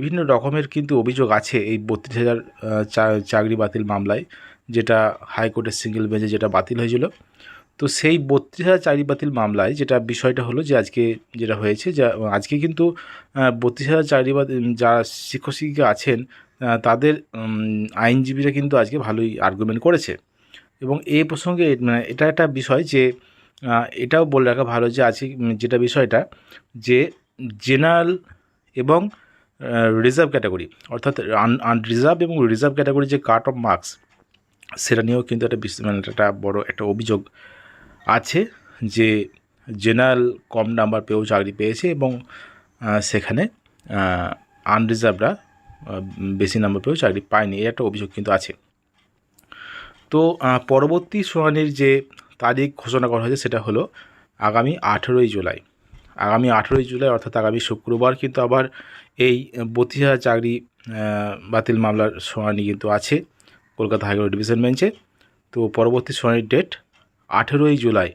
বিভিন্ন রকমের কিন্তু অভিযোগ আছে এই বত্রিশ হাজার চাকরি বাতিল মামলায়, যেটা হাইকোর্টের সিঙ্গেল বেঞ্চে যেটা বাতিল হয়েছিল। তো সেই বত্রিশ হাজার চাকরি বাতিল মামলায় যেটা বিষয়টা হলো যে আজকে যেটা হয়েছে, যা, আজকে কিন্তু বত্রিশ হাজার চাকরি বাতিল, যারা শিক্ষক শিক্ষিকা আছেন তাদের আইনজীবীরা কিন্তু আজকে ভালোই আর্গুমেন্ট করেছে। এবং এই প্রসঙ্গে মানে এটা একটা বিষয় যে এটাও বলে রাখা ভালো যে আজকে, যেটা বিষয়টা যে জেনারেল এবং রিজার্ভ ক্যাটাগরি অর্থাৎ রিজার্ভ এবং রিজার্ভ ক্যাটাগরি যে কাট অফ মার্কস সেটা নিয়েও কিন্তু একটা মানে একটা বড় একটা অভিযোগ আছে যে জেনারেল কম নাম্বার পেয়েও চাকরি পেয়েছে এবং সেখানে আনরিজার্ভরা বেশি নাম্বার পেয়েও চাকরি পায়নি, এই একটা অভিযোগ কিন্তু আছে। তো পরবর্তী শুনানির যে তারিখ ঘোষণা করা হয়েছে সেটা হলো আগামী আঠেরোই জুলাই। আগামী আঠেরোই জুলাই, অর্থাৎ আগামী শুক্রবার কিন্তু আবার এই বত্রিশ হাজার চাকরি বাতিল মামলার শুনানি কিন্তু আছে। কলকাতা হাইকোর্ট ডিভিশন বেঞ্চে। তো পরবর্তী শুনানির ডেট আঠেরোই জুলাই।